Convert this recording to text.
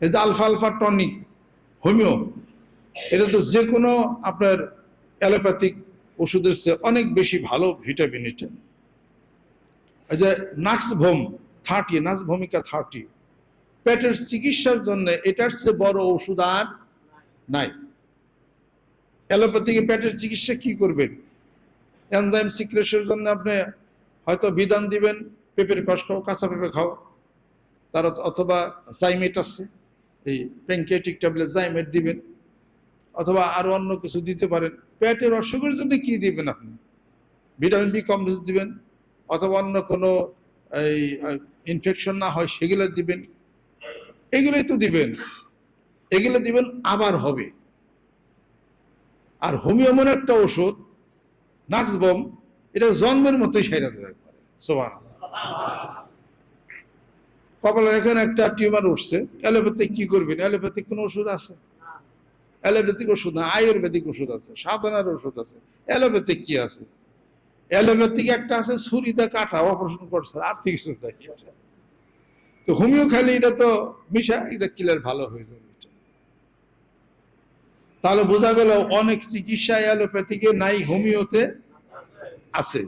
যে alpha alpha tonic, homeo, এটা তো যে কোনো আপনার অ্যালোপ্যাথিক ওষুধের চেয়ে অনেক বেশি ভালো ভিটামিন এটা। যে নাক্স ভোম থার্টি নাক্স ভূমিকা থার্টি, পেটের চিকিৎসার জন্য এটার চেয়ে বড় ওষুধ আর নাই। অ্যালোপ্যাথিকে পেটের চিকিৎসা কি করবেন? এনজাইম সিক্রেশনের জন্য আপনি হয়তো বিধান দিবেন, পেঁপের কষ খাও, কাঁচা পেঁপে খাও, তার অথবা জাইমেট আছে। এই প্যাঙ্কেটিক ট্যাবলেট জাইমেট দিবেন, অথবা আরও অন্য কিছু দিতে পারেন। পেটের অসুখের জন্য কি দিবেন আপনি? ভিটামিন বি কমপ্লেক্স দিবেন, অথবা অন্য কোনো এই ইনফেকশন না হয় সেগুলো দিবেন। এগুলোই তো দিবেন। এগুলো দিবেন আবার হবে। আর হোমিও এমন একটা ওষুধ, নাক্স বম, এটা জন্মের মতোই সেরা যাবে সোমান কপালের এখানে একটা টিউমার উঠছে, অ্যালোপ্যাথিক কি করবেন? অ্যালোপ্যাথিক কোনো ওষুধ আছে? অ্যালোপ্যাথিক ওষুধ না, আয়ুর্বেদিক ওষুধ আছে সাবধানের ওষুধ আছে, অ্যালোপ্যাথিক কি আছে? অ্যালোপ্যাথিক একটা আছে, ছুরিতে কাটা, অপারেশন করছে, আর্থিক কিছু নাই তো হোমিও খালি এটা তো মিশা, এটা কিলার ভালো হয়ে যাবে তাহলে বোঝা গেল অনেক চিকিৎসা অ্যালোপ্যাথিকে নাই হোমিওতে আছে।